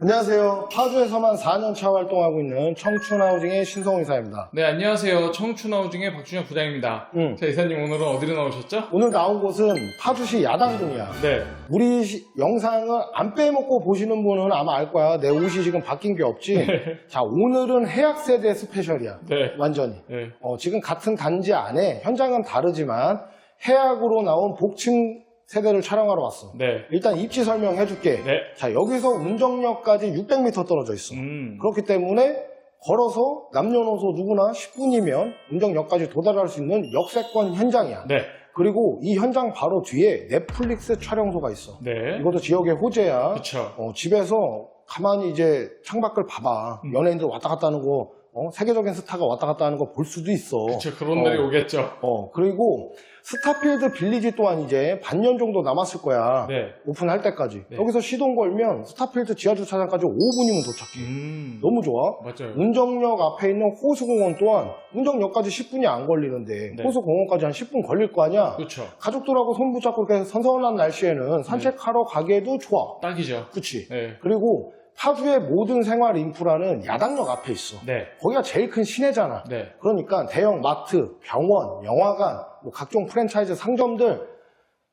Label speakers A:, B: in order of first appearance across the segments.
A: 안녕하세요. 파주에서만 4년차 활동하고 있는 청춘하우징의 신성호 이사입니다.
B: 네, 안녕하세요. 청춘하우징의 박준혁 부장입니다.
A: 응.
B: 자, 이사님 오늘은 어디로 나오셨죠?
A: 오늘 나온 곳은 파주시 야당동이야.
B: 네.
A: 우리 시- 영상을 안 빼먹고 보시는 분은 아마 알 거야. 내 옷이 지금 바뀐 게 없지. 자, 오늘은 해약 세대 스페셜이야.
B: 네.
A: 완전히.
B: 네.
A: 어, 지금 같은 단지 안에 현장은 다르지만 해약으로 나온 복층 세대를 촬영하러 왔어.
B: 네.
A: 일단 입지 설명해 줄게.
B: 네.
A: 자, 여기서 운정역까지 600m 떨어져 있어.
B: 음.
A: 그렇기 때문에 걸어서 남녀노소 누구나 10분이면 운정역까지 도달할 수 있는 역세권 현장이야.
B: 네.
A: 그리고 이 현장 바로 뒤에 넷플릭스 촬영소가 있어.
B: 네.
A: 이것도 지역의 호재야.
B: 그쵸.
A: 어, 집에서 가만히 이제 창밖을 봐봐.
B: 음.
A: 연예인들 왔다 갔다 하는 거, 어, 세계적인 스타가 왔다 갔다 하는 거 볼 수도 있어.
B: 그쵸. 그런 날이
A: 어.
B: 오겠죠.
A: 어, 그리고 스타필드 빌리지 또한 이제 반년 정도 남았을 거야.
B: 네.
A: 오픈할 때까지.
B: 네.
A: 여기서 시동 걸면 스타필드 지하주차장까지 5분이면 도착해.
B: 음.
A: 너무 좋아.
B: 맞아요.
A: 운정역 앞에 있는 호수공원 또한 운정역까지 10분이 안 걸리는데
B: 네.
A: 호수공원까지 한 10분 걸릴 거 아니야.
B: 그렇죠.
A: 가족들하고 손 붙잡고 이렇게 선선한 날씨에는 산책하러 가기에도 좋아.
B: 딱이죠.
A: 그치?
B: 네.
A: 그리고 파주의 모든 생활 인프라는 야당역 앞에 있어.
B: 네.
A: 거기가 제일 큰 시내잖아.
B: 네.
A: 그러니까 대형 마트, 병원, 영화관, 뭐 각종 프랜차이즈 상점들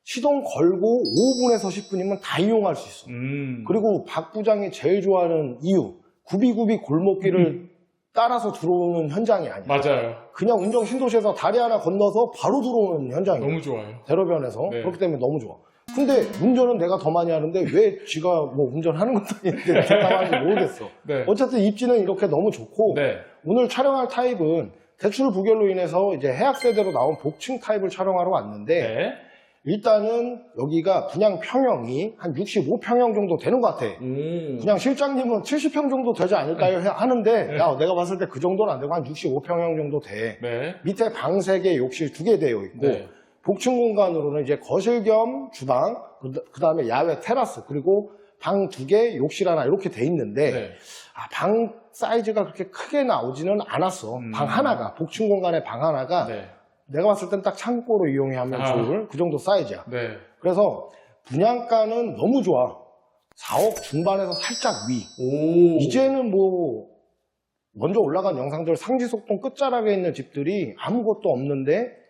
A: 시동 걸고 5분에서 10분이면 다 이용할 수 있어.
B: 음.
A: 그리고 박 부장이 제일 좋아하는 이유 구비구비 골목길을 따라서 들어오는 현장이 아니야.
B: 맞아요.
A: 그냥 운정 신도시에서 다리 하나 건너서 바로 들어오는 현장이야.
B: 너무 좋아요.
A: 대로변에서
B: 네.
A: 그렇기 때문에 너무 좋아. 근데 운전은 내가 더 많이 하는데 왜 지가 뭐 운전하는 것도 아닌데 대답하는지 모르겠어.
B: 네.
A: 어쨌든 입지는 이렇게 너무 좋고
B: 네.
A: 오늘 촬영할 타입은 대출 부결로 인해서 이제 해약 세대로 나온 복층 타입을 촬영하러 왔는데
B: 네.
A: 일단은 여기가 분양 평형이 한 65평형 정도 되는 것 같아.
B: 오.
A: 그냥 실장님은 70평 정도 되지 않을까요? 해- 하는데
B: 네.
A: 야 내가 봤을 때 그 정도는 안 되고 한 65평형 정도 돼.
B: 네.
A: 밑에 방 3개, 욕실 2개 되어 있고
B: 네.
A: 복층 공간으로는 이제 거실 겸 주방, 그 다음에 야외 테라스, 그리고 방 2개, 욕실 하나 이렇게 돼 있는데
B: 네.
A: 아, 방 사이즈가 그렇게 크게 나오지는 않았어.
B: 음.
A: 방 하나가, 복층 공간의 방 하나가
B: 네.
A: 내가 봤을 땐 딱 창고로 이용해 하면
B: 아.
A: 좋을 그 정도 사이즈야.
B: 네.
A: 그래서 분양가는 너무 좋아. 4억 중반에서 살짝 위.
B: 오.
A: 이제는 뭐 먼저 올라간 영상들 상지속동 끝자락에 있는 집들이 아무것도 없는데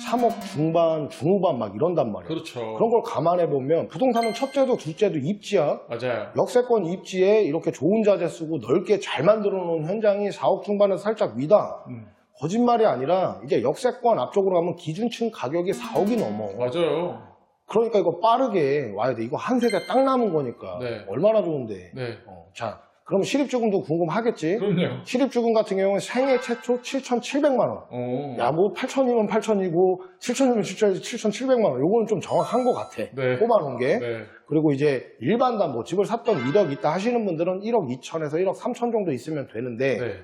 A: 3억 중반, 중후반 막 이런단 말이야.
B: 그렇죠.
A: 그런 걸 감안해 보면 부동산은 첫째도 둘째도 입지야.
B: 맞아요.
A: 역세권 입지에 이렇게 좋은 자재 쓰고 넓게 잘 만들어 놓은 현장이 4억 중반에서 살짝 위다.
B: 음.
A: 거짓말이 아니라 이제 역세권 앞쪽으로 가면 기준층 가격이 4억이 넘어.
B: 맞아요.
A: 그러니까 이거 빠르게 와야 돼. 이거 한 세대 딱 남은 거니까.
B: 네.
A: 얼마나 좋은데.
B: 네.
A: 어, 자, 그럼 실입주금도 궁금하겠지?
B: 그럼요.
A: 실입주금 같은 경우는 생애 최초 7,700만 원.
B: 오.
A: 야, 뭐 8천이면 8천이고 7천이면 7천이지 7,700만 원. 요거는 좀 정확한 것 같아.
B: 네.
A: 뽑아놓은 게.
B: 네.
A: 그리고 이제 일반 담보 집을 샀던 1억 있다 하시는 분들은 1억 2천에서 1억 3천 정도 있으면 되는데
B: 네.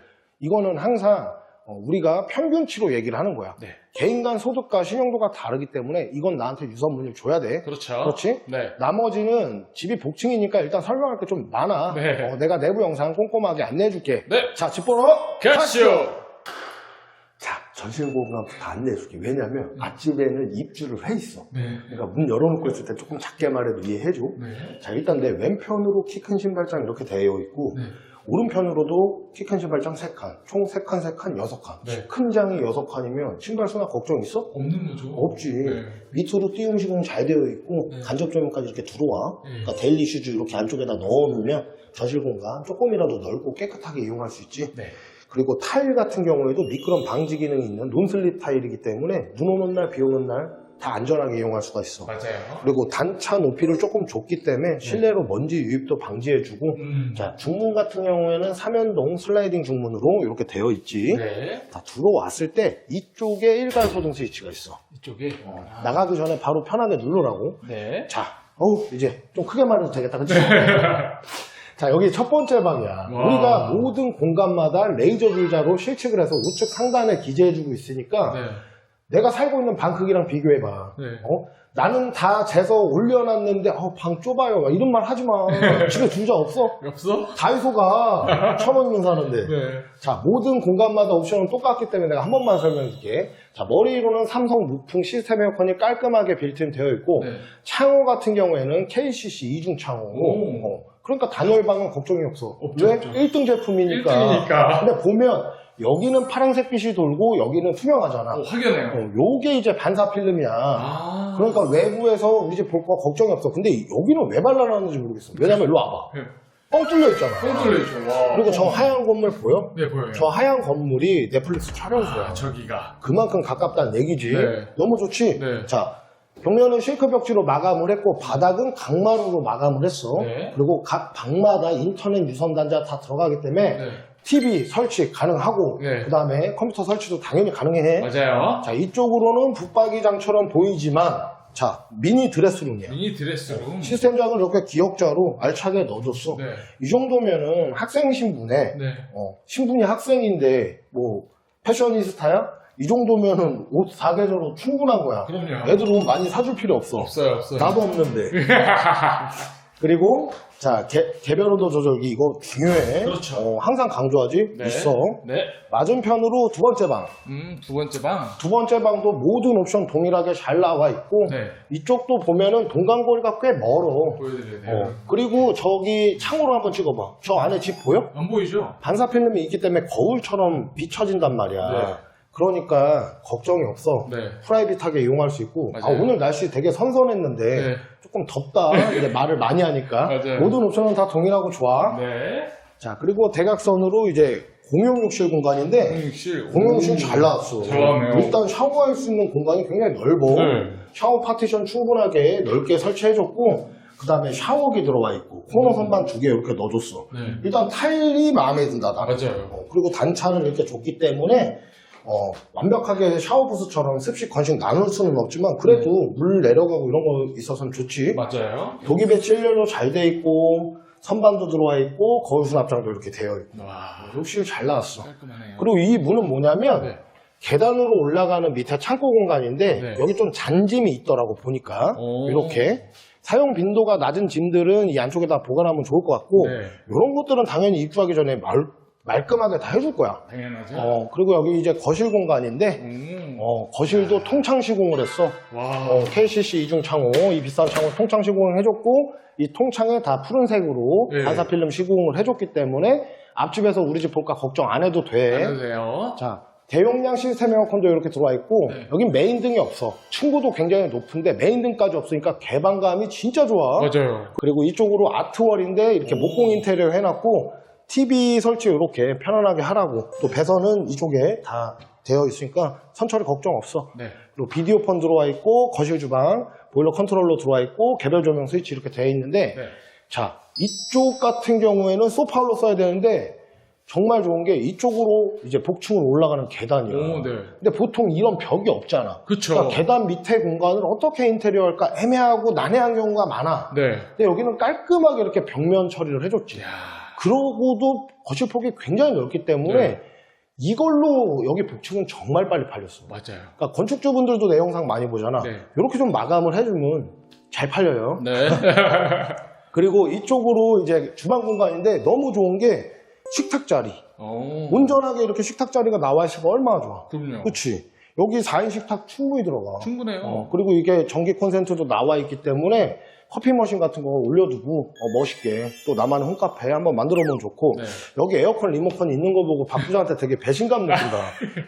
A: 이거는 항상 어, 우리가 평균치로 얘기를 하는 거야.
B: 네.
A: 개인 간 소득과 신용도가 다르기 때문에 이건 나한테 유선문을 줘야 돼.
B: 그렇죠.
A: 그렇지?
B: 네.
A: 나머지는 집이 복층이니까 일단 설명할 게 좀 많아.
B: 네.
A: 어, 내가 내부 영상 꼼꼼하게 안내해 줄게.
B: 네.
A: 자, 집번호
B: 가시오.
A: 자, 전실 공간부터 안내해 줄게. 왜냐면 앞집에는 입주를 해 있어.
B: 네.
A: 그러니까 문 열어놓고 있을 때 조금 작게 말해도 이해해 줘.
B: 네.
A: 자, 일단 내 왼편으로 키 큰 신발장 이렇게 되어 있고
B: 네.
A: 오른편으로도 키큰 신발장 3칸, 총 3칸, 3칸, 6칸.
B: 네.
A: 큰 장이 6칸이면 신발 수납 걱정 있어?
B: 없는 거죠.
A: 없지.
B: 네.
A: 밑으로 띄움 시공 잘 되어 있고
B: 네.
A: 간접 조명까지 이렇게 들어와.
B: 네.
A: 그러니까 데일리 슈즈 이렇게 안쪽에다 넣어놓으면 전실 공간 조금이라도 넓고 깨끗하게 이용할 수 있지.
B: 네.
A: 그리고 타일 같은 경우에도 미끄럼 방지 기능이 있는 논슬립 타일이기 때문에 눈 오는 날, 비 오는 날 다 안전하게 이용할 수가 있어.
B: 맞아요.
A: 그리고 단차 높이를 조금 줬기 때문에 실내로 먼지 유입도 방지해주고
B: 음.
A: 자 중문 같은 경우에는 삼연동 슬라이딩 중문으로 이렇게 되어 있지.
B: 네.
A: 자 들어왔을 때 이쪽에 일괄 소등 스위치가 있어.
B: 이쪽에.
A: 나가기 전에 바로 편하게 누르라고.
B: 네.
A: 자, 어우, 이제 좀 크게 말해도 되겠다, 그치? 자, 여기 첫 번째 방이야.
B: 와.
A: 우리가 모든 공간마다 레이저 불자로 실측을 해서 우측 상단에 기재해주고 있으니까
B: 네.
A: 내가 살고 있는 방 크기랑 비교해봐.
B: 네.
A: 어? 나는 다 재서 올려놨는데, 어, 방 좁아요. 막 이런 말 하지 마. 집에 줄자 없어?
B: 없어?
A: 다이소가 천 원이면 사는데.
B: 네.
A: 자, 모든 공간마다 옵션은 똑같기 때문에 내가 한 번만 설명해 줄게. 자, 머리로는 삼성 무풍 시스템 에어컨이 깔끔하게 빌트인 되어 있고,
B: 네.
A: 창호 같은 경우에는 KCC 이중 창호고,
B: 오.
A: 어, 그러니까 단열방은 걱정이 없어.
B: 없죠,
A: 왜?
B: 없죠.
A: 1등 제품이니까.
B: 1등이니까.
A: 근데 보면 여기는 파란색 빛이 돌고 여기는 투명하잖아.
B: 오, 확연해요.
A: 어, 요게 이제 반사 필름이야.
B: 아.
A: 그러니까 외부에서 우리 집 볼 거 걱정이 없어. 근데 여기는 왜 발라놨는지 모르겠어. 왜냐면 일로 와봐.
B: 네.
A: 뻥 뚫려 있잖아.
B: 뻥 뚫려 있죠. 와.
A: 그리고 저 하얀 건물 보여?
B: 네, 보여요.
A: 저 하얀 건물이 넷플릭스 촬영소야.
B: 아, 저기가.
A: 그만큼 가깝다는 얘기지.
B: 네.
A: 너무 좋지?
B: 네.
A: 자, 벽면은 실크 벽지로 마감을 했고 바닥은 강마루로 마감을 했어.
B: 네.
A: 그리고 각 방마다 인터넷 유선 단자 다 들어가기 때문에
B: 네.
A: TV 설치 가능하고
B: 네.
A: 그 다음에 컴퓨터 설치도 당연히 가능해.
B: 맞아요.
A: 자, 이쪽으로는 붙박이장처럼 보이지만 자, 미니 드레스룸이야.
B: 미니 드레스룸.
A: 시스템장을 이렇게 기역자로 알차게 넣어줬어.
B: 네.
A: 이 정도면은 학생 신분에
B: 네.
A: 어, 신분이 학생인데 뭐 패셔니스타야? 이 정도면은 옷 사계절로 충분한 거야.
B: 그럼요.
A: 애들 옷 많이 사줄 필요 없어.
B: 없어요, 없어요.
A: 나도 없는데. 그리고 자 개, 개별호도 조절기 이거 중요해.
B: 그렇죠.
A: 어, 항상 강조하지.
B: 네.
A: 있어.
B: 네.
A: 맞은편으로 두 번째 방.
B: 음, 두 번째 방.
A: 두 번째 방도 모든 옵션 동일하게 잘 나와 있고
B: 네.
A: 이쪽도 보면은 동간거리가 꽤 멀어.
B: 보여드려야 돼요.
A: 어, 그리고 저기 창으로 한번 찍어봐. 저 안에 집 보여?
B: 안 보이죠?
A: 반사 필름이 있기 때문에 거울처럼 비춰진단 말이야.
B: 네.
A: 그러니까 걱정이 없어.
B: 네.
A: 프라이빗하게 이용할 수 있고. 아,
B: 맞아요.
A: 오늘 날씨 되게 선선했는데
B: 네.
A: 조금 덥다. 이제 말을 많이 하니까.
B: 맞아요.
A: 모든 옵션은 다 동일하고 좋아.
B: 네.
A: 자, 그리고 대각선으로 이제 공용 욕실 공간인데
B: 공용실.
A: 공용 욕실
B: 오.
A: 잘 나왔어.
B: 잘 나왔네요.
A: 일단 샤워할 수 있는 공간이 굉장히 넓어.
B: 네.
A: 샤워 파티션 충분하게 넓게 설치해줬고, 그 다음에 샤워기 들어와 있고, 코너 선반 두 개 이렇게 넣어줬어.
B: 네.
A: 일단 타일이 마음에 든다. 나는.
B: 맞아요.
A: 어, 그리고 단차를 이렇게 줬기 때문에, 어, 완벽하게 샤워 부스처럼 습식 건식 나눌 수는 없지만, 그래도 물 내려가고 이런 거 있어서는 좋지.
B: 맞아요.
A: 독이 일렬로 잘 돼 있고, 선반도 들어와 있고, 거울 수납장도 이렇게 되어 있고.
B: 와.
A: 욕실 잘 나왔어.
B: 깔끔하네요.
A: 그리고 이 문은 뭐냐면,
B: 네.
A: 계단으로 올라가는 밑에 창고 공간인데
B: 네.
A: 여기 좀 잔짐이 있더라고 보니까
B: 오.
A: 이렇게 사용 빈도가 낮은 짐들은 이 안쪽에다 보관하면 좋을 것 같고
B: 네.
A: 이런 것들은 당연히 입주하기 전에 말, 말끔하게 다 해줄 거야.
B: 당연하죠.
A: 어, 그리고 여기 이제 거실 공간인데
B: 음.
A: 어, 거실도 통창 시공을 했어.
B: 와.
A: 어, KCC 이중 창호, 이 비싼 창호 통창 시공을 해줬고 이 통창에 다 푸른색으로
B: 네.
A: 반사 필름 시공을 해줬기 때문에 앞집에서 우리 집 볼까 걱정 안 해도 돼.
B: 안 해도 돼요.
A: 자, 대용량 시스템 에어컨도 이렇게 들어와 있고,
B: 네.
A: 여긴 메인 등이 없어. 층고도 굉장히 높은데 메인 등까지 없으니까 개방감이 진짜 좋아.
B: 맞아요.
A: 그리고 이쪽으로 아트월인데 이렇게 목공 인테리어 해놨고, TV 설치 이렇게 편안하게 하라고. 또 배선은 이쪽에 다 되어 있으니까 선처리 걱정 없어.
B: 네.
A: 그리고 비디오 폰 들어와 있고, 거실 주방, 보일러 컨트롤러 들어와 있고, 개별 조명 스위치 이렇게 되어 있는데,
B: 네.
A: 자, 이쪽 같은 경우에는 소파울로 써야 되는데, 정말 좋은 게 이쪽으로 이제 복층으로 올라가는 계단이야.
B: 오, 네.
A: 근데 보통 이런 벽이 없잖아.
B: 그쵸.
A: 그러니까 계단 밑에 공간을 어떻게 인테리어 할까 애매하고 난해한 경우가 많아.
B: 네.
A: 근데 여기는 깔끔하게 이렇게 벽면 처리를 해줬지.
B: 이야.
A: 그러고도 거실 폭이 굉장히 넓기 때문에
B: 네.
A: 이걸로 여기 복층은 정말 빨리 팔렸어.
B: 맞아요.
A: 그러니까 건축주분들도 내 영상 많이 보잖아.
B: 네.
A: 이렇게 좀 마감을 해주면 잘 팔려요.
B: 네.
A: 그리고 이쪽으로 이제 주방 공간인데 너무 좋은 게 식탁 자리.
B: 오.
A: 온전하게 이렇게 식탁 자리가 나와 있으면 얼마나 좋아.
B: 그럼요.
A: 그치? 여기 4인 식탁 충분히 들어가.
B: 충분해요.
A: 어, 그리고 이게 전기 콘센트도 나와 있기 때문에 커피 머신 같은 거 올려두고 어, 멋있게 또 나만의 홈카페 한번 만들어 보면 좋고
B: 네.
A: 여기 에어컨 리모컨 있는 거 보고 박 부장한테 되게 배신감 느낀다.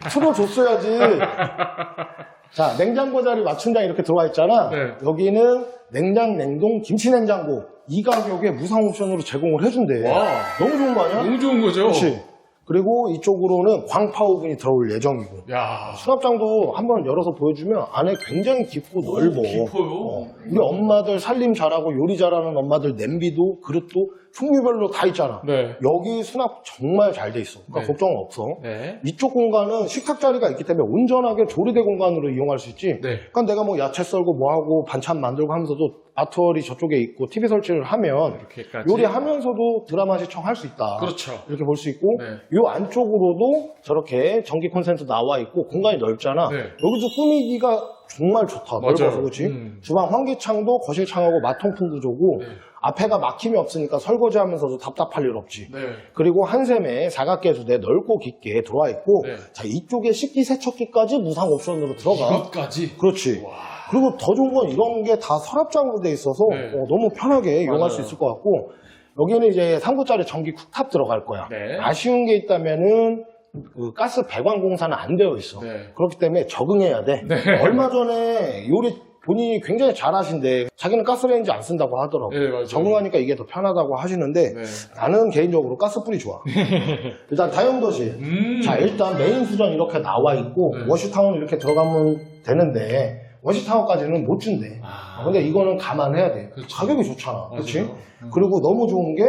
A: 틀어줬어야지. 자, 냉장고 자리 맞춤장 이렇게 들어와 있잖아.
B: 네.
A: 여기는 냉장, 냉동, 김치 냉장고 이 가격에 무상 옵션으로 제공을 해준대.
B: 와.
A: 너무 좋은 거 아니야?
B: 너무 좋은 거죠?
A: 그렇지. 그리고 이쪽으로는 광파 오븐이 들어올 예정이고
B: 야.
A: 수납장도 한번 열어서 보여주면 안에 굉장히 깊고 넓어.
B: 깊어요.
A: 어, 우리 엄마들 살림 잘하고 요리 잘하는 엄마들 냄비도 그릇도 종류별로 다 있잖아.
B: 네.
A: 여기 수납 정말 잘 돼 있어. 그러니까
B: 네.
A: 걱정 없어.
B: 네.
A: 이쪽 공간은 식탁 자리가 있기 때문에 온전하게 조리대 공간으로 이용할 수 있지.
B: 네.
A: 그러니까 내가 뭐 야채 썰고 뭐 하고 반찬 만들고 하면서도 아트월이 저쪽에 있고 TV 설치를 하면
B: 이렇게까지.
A: 요리하면서도 드라마 시청할 수 있다.
B: 그렇죠.
A: 이렇게 볼 수 있고
B: 네.
A: 이 안쪽으로도 저렇게 전기 콘센트 나와 있고 공간이 넓잖아.
B: 네.
A: 여기도 꾸미기가 정말 좋다. 넓어서 그렇지.
B: 음.
A: 주방 환기창도 거실창하고 마통풍 구조고
B: 네.
A: 앞에가 막힘이 없으니까 설거지하면서도 답답할 일 없지.
B: 네.
A: 그리고 한샘에 사각개수대 넓고 깊게 들어와 있고
B: 네.
A: 자 이쪽에 식기세척기까지 무상 옵션으로 들어가.
B: 이것까지.
A: 그렇지.
B: 와.
A: 그리고 더 좋은 건 이런 게 다 서랍장으로 돼 있어서
B: 네.
A: 어, 너무 편하게 이용할. 수 있을 것 같고 여기는 이제 3구짜리 전기 쿡탑 들어갈 거야.
B: 네.
A: 아쉬운 게 있다면은 그 가스 배관 공사는 안 되어 있어.
B: 네.
A: 그렇기 때문에 적응해야 돼.
B: 네.
A: 얼마 전에 요리 본인이 굉장히 잘하신데 자기는 가스레인지 안 쓴다고 하더라고.
B: 네, 맞아요.
A: 적응하니까 이게 더 편하다고 하시는데
B: 네.
A: 나는 개인적으로 가스불이 좋아. 일단 다용도실.
B: 음.
A: 자 일단 메인 수전 이렇게 나와 있고
B: 네.
A: 워시타운 이렇게 들어가면 되는데 워시타운까지는 못 준대.
B: 아.
A: 근데 이거는 감안해야 돼.
B: 그렇죠.
A: 가격이 좋잖아. 그렇지?
B: 음.
A: 그리고 너무 좋은 게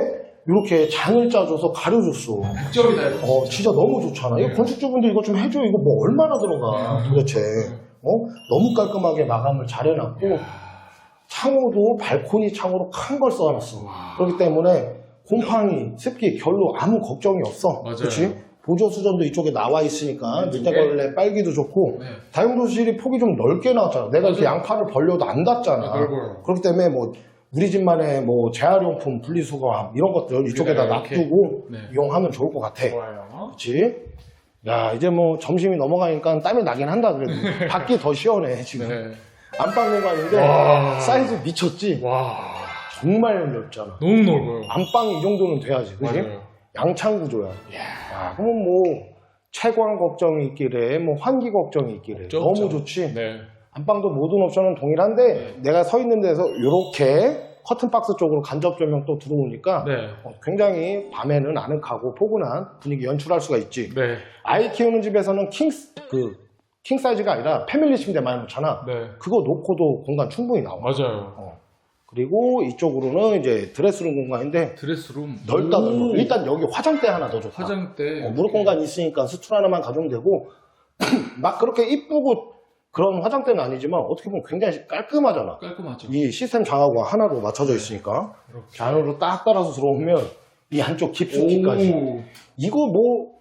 A: 이렇게 장을 짜줘서 가려줬어.
B: 이거.
A: 어, 진짜 너무 좋잖아. 이거
B: 네.
A: 건축주분들 이거 좀 해줘. 이거 뭐 얼마나 들어가, 도대체. 어? 너무 깔끔하게 마감을 잘 해놨고, 창호도 발코니 창호로 큰 걸 써놨어.
B: 와.
A: 그렇기 때문에 곰팡이, 습기, 결로 아무 걱정이 없어.
B: 맞아요.
A: 그렇지? 보조 수전도 이쪽에 나와 있으니까
B: 네,
A: 밑에벌레 빨기도 좋고
B: 네.
A: 다용도실이 폭이 좀 넓게 나왔잖아. 내가 이렇게. 양팔을 벌려도 안 닿잖아.
B: 아.
A: 그렇기 때문에 뭐 우리 집만의 뭐 재활용품, 분리수거 이런 것들 이쪽에다. 놔두고
B: 네.
A: 이용하면 좋을 것 같아.
B: 좋아요.
A: 그렇지? 야 이제 뭐 점심이 넘어가니까 땀이 나긴 한다 그래도 밖이 더 시원해 지금
B: 네.
A: 안방 공간인데
B: 와.
A: 사이즈 미쳤지?
B: 와.
A: 정말 넓잖아.
B: 너무 넓어요.
A: 안방이 이 정도는 돼야지, 그지?
B: 맞아요.
A: 양창 구조야. 야, 그러면 뭐 채광 걱정이 있길래, 뭐 환기 걱정이 있길래
B: 없죠,
A: 너무
B: 없죠.
A: 좋지.
B: 네.
A: 안방도 모든 옵션은 동일한데 내가 서 있는 데서 이렇게 커튼 박스 쪽으로 간접 조명 또 들어오니까
B: 네.
A: 어, 굉장히 밤에는 아늑하고 포근한 분위기 연출할 수가 있지.
B: 네.
A: 아이 키우는 집에서는 킹, 그, 킹 사이즈가 아니라 패밀리 침대 많이 놓잖아.
B: 네.
A: 그거 놓고도 공간 충분히 나와.
B: 맞아요.
A: 어. 그리고 이쪽으로는 이제 드레스룸 공간인데
B: 드레스룸.
A: 넓다
B: 오.
A: 넓어. 일단 여기 화장대 하나 더 좋다.
B: 화장대.
A: 어, 무릎 공간 있으니까 스툴 하나만 가져오면 되고 막 그렇게 이쁘고 그런 화장대는 아니지만 어떻게 보면 굉장히 깔끔하잖아.
B: 깔끔하죠.
A: 이 시스템 장하고 하나로 맞춰져 있으니까
B: 이렇게.
A: 안으로 딱 따라서 들어오면 이 안쪽 깊숙이까지
B: 오.
A: 이거 뭐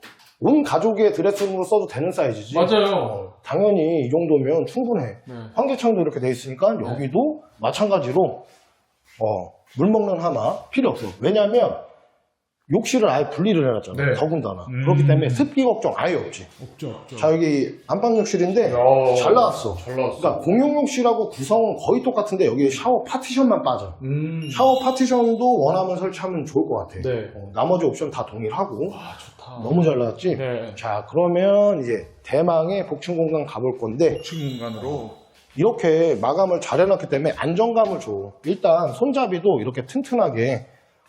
A: 온 가족의 드레스룸으로 써도 되는 사이즈지.
B: 맞아요.
A: 어, 당연히 이 정도면 충분해.
B: 네.
A: 환기창도 이렇게 돼 있으니까 여기도 마찬가지로 어, 물 먹는 하마 필요 없어. 왜냐하면 욕실을 아예 분리를 해놨잖아.
B: 네.
A: 더군다나.
B: 음.
A: 그렇기 때문에 습기 걱정 아예 없지.
B: 없죠, 없죠.
A: 자 여기 안방 욕실인데
B: 야.
A: 잘 나왔어.
B: 잘 나왔어.
A: 그러니까 공용 욕실하고 구성은 거의 똑같은데 여기 샤워 파티션만 빠져.
B: 음.
A: 샤워 파티션도 원하면 설치하면 좋을 것 같아.
B: 네.
A: 어, 나머지 옵션 다 동일하고
B: 와, 좋다.
A: 너무 잘 나왔지.
B: 네.
A: 자 그러면 이제 대망의 복층 공간 가볼 건데
B: 복층 공간으로.
A: 이렇게 마감을 잘 해놨기 때문에 안정감을 줘. 일단 손잡이도 이렇게 튼튼하게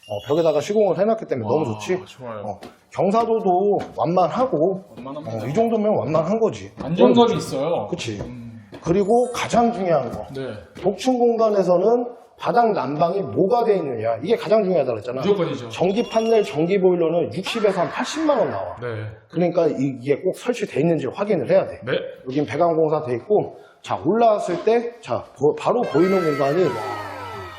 A: 어, 벽에다가 시공을 해놨기 때문에 너무
B: 와,
A: 좋지.
B: 좋아요.
A: 어, 경사도도 완만하고. 어, 이 정도면 완만한 거지.
B: 안정감이 있어요.
A: 그치.
B: 음.
A: 그리고 가장 중요한 거.
B: 네.
A: 복층 공간에서는 바닥 난방이 뭐가 돼 있느냐. 이게 가장 중요하다 그랬잖아.
B: 무조건이죠.
A: 전기 판넬, 전기 보일러는 60에서 한 80만 원 나와.
B: 네.
A: 그러니까 이- 이게 꼭 설치돼 있는지 확인을 해야 돼.
B: 네.
A: 여긴 배관공사 돼 있고 자 올라왔을 때 자 바로 보이는 공간이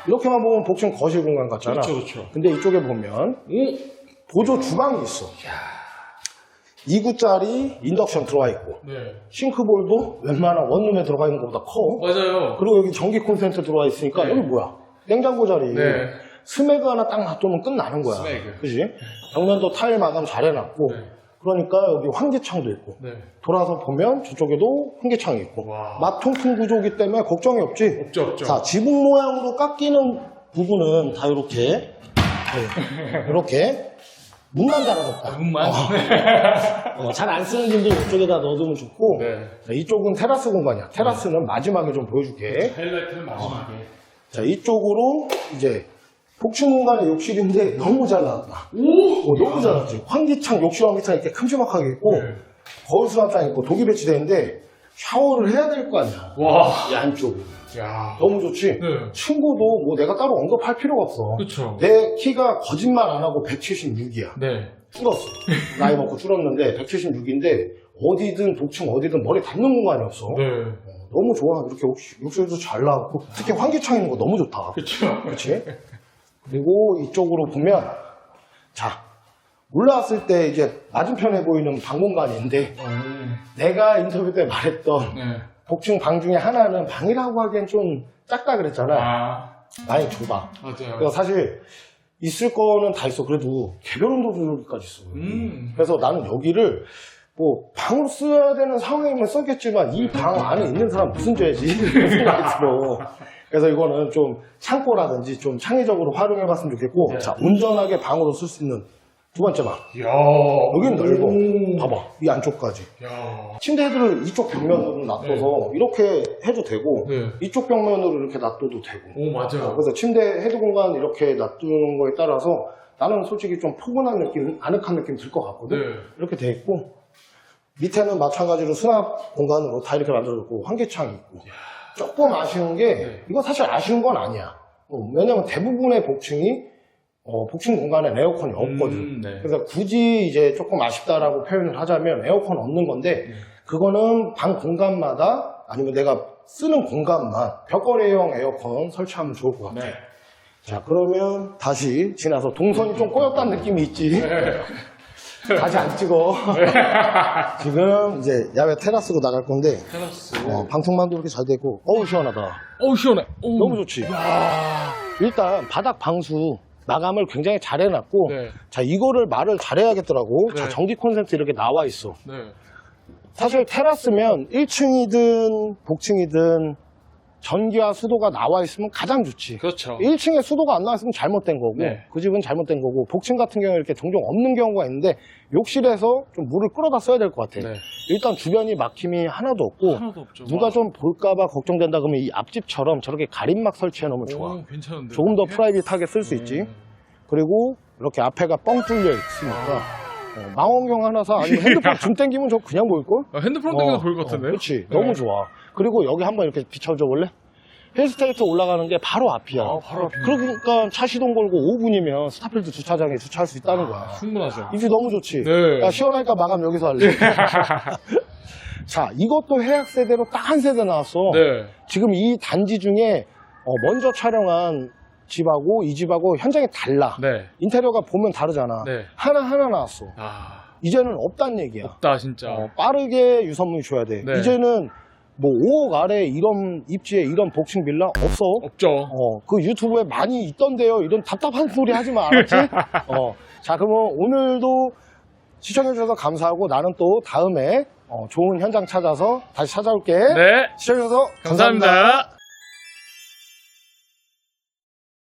A: 이렇게만 보면 복층 거실 공간 같잖아.
B: 그렇죠, 그렇죠.
A: 근데 이쪽에 보면 이 보조 주방이 있어. 2구짜리 인덕션 들어와 있고
B: 네.
A: 싱크볼도 웬만한 원룸에 들어가 있는 것보다 커.
B: 맞아요.
A: 그리고 여기 전기 콘센트 들어와 있으니까
B: 네.
A: 여기 뭐야? 냉장고 자리.
B: 네.
A: 스매그 하나 딱 놔두면 끝나는 거야.
B: 스매그.
A: 그지? 벽면도 타일 마감 잘 해놨고
B: 네.
A: 그러니까 여기 환기창도 있고
B: 네.
A: 돌아서 보면 저쪽에도 환기창이 있고
B: 와.
A: 마통풍 구조기 때문에 걱정이 없지.
B: 없죠, 없죠.
A: 자 지붕 모양으로 깎이는 부분은 다 이렇게 이렇게 문만 달아줬다.
B: 문만.
A: 어, 잘 안 쓰는 분들 이쪽에다 넣어두면 좋고
B: 네.
A: 자, 이쪽은 테라스 공간이야. 테라스는 마지막에 좀 보여줄게.
B: 하이라이트는 마지막에.
A: 자 이쪽으로 이제 복층 공간의 욕실인데 너무 잘 나왔다.
B: 오!
A: 어, 너무 잘 나왔지. 환기창, 욕실 환기창 이렇게 큼지막하게 있고
B: 네.
A: 거울 수납장 있고 독이 배치되어 있는데 샤워를 해야 될 거 아니야.
B: 와.
A: 이 안쪽이.
B: 야.
A: 너무 좋지?
B: 네.
A: 친구도 뭐 내가 따로 언급할 필요가 없어.
B: 그쵸.
A: 내 키가 거짓말 안 하고 176이야.
B: 네.
A: 줄었어. 나이 먹고 줄었는데 176인데 어디든 복층 어디든 머리 닿는 공간이 없어.
B: 네.
A: 어, 너무 좋아. 이렇게 욕실, 욕실도 잘 나왔고 특히 환기창 있는 거 너무 좋다.
B: 그쵸.
A: 그렇지? 그리고 이쪽으로 보면 자 올라왔을 때 이제 맞은편에 보이는 방 공간인데 내가 인터뷰 때 말했던
B: 네.
A: 복층 방 중에 하나는 방이라고 하기엔 좀 작다 그랬잖아.
B: 아.
A: 많이 좁아.
B: 맞아요.
A: 그래서 사실 있을 거는 다 있어. 그래도 개별 온도조절기까지 있어.
B: 음.
A: 그래서 나는 여기를 뭐 방으로 써야 되는 상황이면 썼겠지만 이 방 안에 있는 사람 무슨 죄지? 이런 생각이 들어. 그래서 이거는 좀 창고라든지 좀 창의적으로 활용해 봤으면 좋겠고,
B: 네.
A: 자, 온전하게 방으로 쓸 수 있는 두 번째 방.
B: 이야.
A: 여긴 넓어.
B: 오.
A: 봐봐. 이 안쪽까지.
B: 야.
A: 침대 헤드를 이쪽 벽면으로 놔둬서 이렇게 해도 되고,
B: 네.
A: 이쪽 벽면으로 이렇게 놔둬도 되고.
B: 오, 맞아요.
A: 그래서 침대 헤드 공간 이렇게 놔두는 거에 따라서 나는 솔직히 좀 포근한 느낌, 아늑한 느낌 들 것 같거든.
B: 네.
A: 이렇게 돼 있고 밑에는 마찬가지로 수납 공간으로 다 이렇게 만들어졌고 환기창이 있고 조금 아쉬운 게
B: 네.
A: 이거 사실 아쉬운 건 아니야. 어, 왜냐면 대부분의 복층이 어, 복층 공간에 에어컨이 없거든.
B: 음, 네.
A: 그래서 굳이 이제 조금 아쉽다라고 표현을 하자면 에어컨 없는 건데
B: 네.
A: 그거는 방 공간마다 아니면 내가 쓰는 공간만 벽걸이형 에어컨 설치하면 좋을 것 같아.
B: 네.
A: 자 그러면 다시 지나서 동선이 좀 꼬였다는 느낌이 있지. 다시 안 찍어. 지금 이제 야외 테라스로 나갈 건데
B: 테라스.
A: 어, 방통만도 이렇게 잘 되고 어우 시원하다.
B: 어우, 시원해. 오.
A: 너무 좋지.
B: 야.
A: 일단 바닥 방수 마감을 굉장히 잘 해놨고
B: 네.
A: 자 이거를 말을 잘 해야겠더라고. 자
B: 네.
A: 전기 콘센트 이렇게 나와 있어.
B: 네.
A: 사실 테라스면 1층이든 복층이든 전기와 수도가 나와 있으면 가장 좋지.
B: 그렇죠.
A: 1층에 수도가 안 나왔으면 잘못된 거고
B: 네.
A: 그 집은 잘못된 거고 복층 같은 경우에 이렇게 종종 없는 경우가 있는데 욕실에서 좀 물을 끌어다 써야 될 것 같아.
B: 네.
A: 일단 주변이 막힘이 하나도 없고
B: 하나도 없죠.
A: 누가 좀 볼까 봐 걱정된다 그러면 이 앞집처럼 저렇게 가림막 설치해 놓으면 좋아.
B: 오, 괜찮은데.
A: 조금 더 프라이빗하게 쓸 수 있지.
B: 음.
A: 그리고 이렇게 앞에가 뻥 뚫려 있으니까 어, 망원경 하나 사 아니면 핸드폰 줌 땡기면 저 그냥 보일걸?
B: 아, 핸드폰 때문에 보일 것 같은데요?
A: 그렇지.
B: 네.
A: 너무 좋아. 그리고 여기 한번 이렇게 비춰줘 볼래? 힐스테이트 올라가는 게 바로 앞이야.
B: 아, 바로 앞이네.
A: 그러니까 차 시동 걸고 5분이면 스타필드 주차장에 주차할 수 있다는 거야.
B: 충분하죠.
A: 입지 너무 좋지?
B: 네.
A: 야, 시원하니까 마감 여기서 할래. 자, 이것도 해약 세대로 딱 한 세대 나왔어.
B: 네.
A: 지금 이 단지 중에 어, 먼저 촬영한 집하고 이 집하고 현장이 달라.
B: 네.
A: 인테리어가 보면 다르잖아.
B: 네.
A: 하나 하나 나왔어.
B: 아,
A: 이제는 없단 얘기야.
B: 없다, 진짜.
A: 어, 빠르게 유선물 줘야 돼.
B: 네.
A: 이제는 뭐 5억 아래 이런 입지에 이런 복층 빌라 없어.
B: 없죠.
A: 어, 그 유튜브에 많이 있던데요. 이런 답답한 소리 하지 마. 알았지? 어. 자, 그러면 오늘도 시청해주셔서 감사하고 나는 또 다음에 어, 좋은 현장 찾아서 다시 찾아올게.
B: 네.
A: 시청해주셔서
B: 감사합니다.